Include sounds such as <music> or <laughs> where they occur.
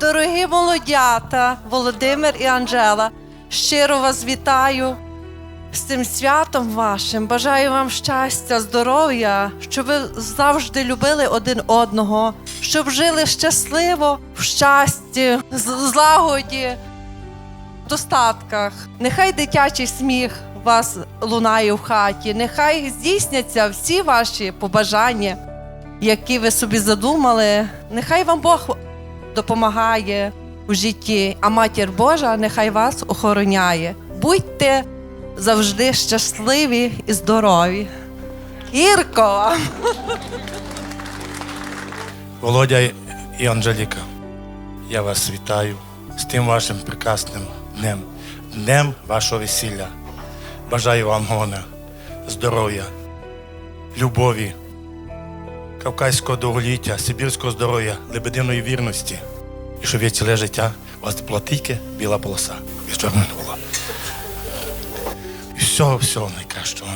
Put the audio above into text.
Дорогі молодята, Володимир і Анжела, щиро вас вітаю з цим святом вашим. Бажаю вам щастя, здоров'я, щоб ви завжди любили один одного, щоб жили щасливо, в щасті, злагоді, в достатках. Нехай дитячий сміх вас лунає в хаті, нехай здійсняться всі ваші побажання, які ви собі задумали. Нехай вам Бог допомагає у житті, а матір Божа нехай вас охороняє. Будьте завжди щасливі і здорові. Ірко! <laughs> Володя і Анжеліка, я вас вітаю з тим вашим прекрасним днем, днем вашого весілля. Бажаю вам гона, здоров'я, любові, кавказького довголіття, сибірського здоров'я, лебединої вірності. І щоб я ціле життя у вас була тільки біла полоса. І чорна не була. І всього, всього найкращого.